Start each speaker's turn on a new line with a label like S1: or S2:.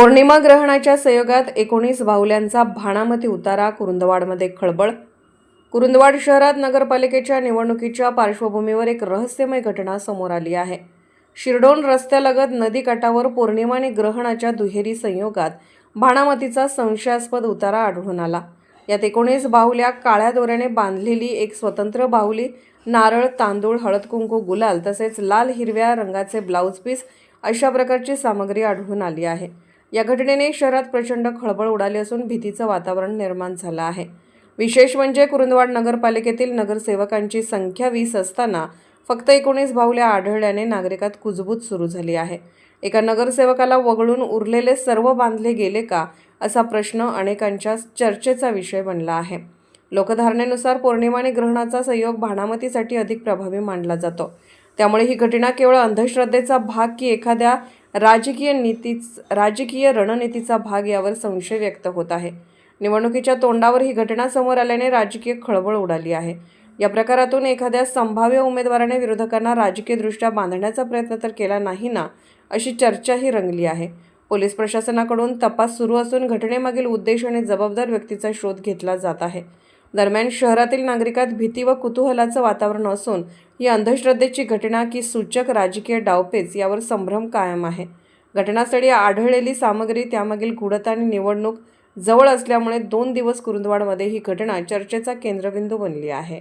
S1: पौर्णिमा ग्रहणाच्या संयोगात एकोणीस बाहुल्यांचा भाणामती उतारा कुरुंदवाडमध्ये खळबळ. कुरुंदवाड शहरात नगरपालिकेच्या निवडणुकीच्या पार्श्वभूमीवर एक रहस्यमय घटना समोर आली आहे. शिरडोन रस्त्यालगत नदीकाठावर पौर्णिमा आणि ग्रहणाच्या दुहेरी संयोगात भाणामतीचा संशयास्पद उतारा आढळून आला. यात एकोणीस बाहुल्या काळ्या दोऱ्याने बांधलेली एक स्वतंत्र बाहुली नारळ तांदूळ हळद कुंकू गुलाल तसेच लाल हिरव्या रंगाचे ब्लाऊज पीस अशा प्रकारची सामग्री आढळून आली आहे. या घटनेने शहरात प्रचंड खळबळ उडाली असून भीतीचं वातावरण निर्माण झालं आहे. विशेष म्हणजे कुरुंदवाड नगरपालिकेतील नगरसेवकांची संख्या वीस असताना फक्त एकोणीस बाहुल्या आढळल्याने नागरिकात कुजबूज सुरू झाली आहे. एका नगरसेवकाला वगळून उरलेले सर्व बांधले गेले का असा प्रश्न अनेकांच्या चर्चेचा विषय बनला आहे. लोकधारणेनुसार पौर्णिमा आणि ग्रहणाचा संयोग भाणामतीसाठी अधिक प्रभावी मानला जातो. त्यामुळे ही घटना केवळ अंधश्रद्धेचा भाग की एखाद्या राजकीय नीतीच राजकीय रणनीतीचा भाग यावर संशय व्यक्त होत आहे. निवडणुकीच्या तोंडावर ही घटना समोर आल्याने राजकीय खळबळ उडाली आहे. या प्रकारातून एखाद्या संभाव्य उमेदवाराने विरोधकांना राजकीयदृष्ट्या बांधण्याचा प्रयत्न तर केला नाही ना अशी चर्चाही रंगली आहे. पोलीस प्रशासनाकडून तपास सुरू असून घटनेमागील उद्देश आणि जबाबदार व्यक्तीचा शोध घेतला जात आहे. दरम्यान शहरातील नागरिकात भीती व कुतूहलाचं वातावरण असून ही अंधश्रद्धेची घटना की सूचक राजकीय डावपेच यावर संभ्रम कायम आहे. घटनास्थळी आढळलेली सामग्री त्यामागील गुढता आणि निवडणूक जवळ असल्यामुळे दोन दिवस कुरुंदवाडमध्ये ही घटना चर्चेचा केंद्रबिंदू बनली आहे.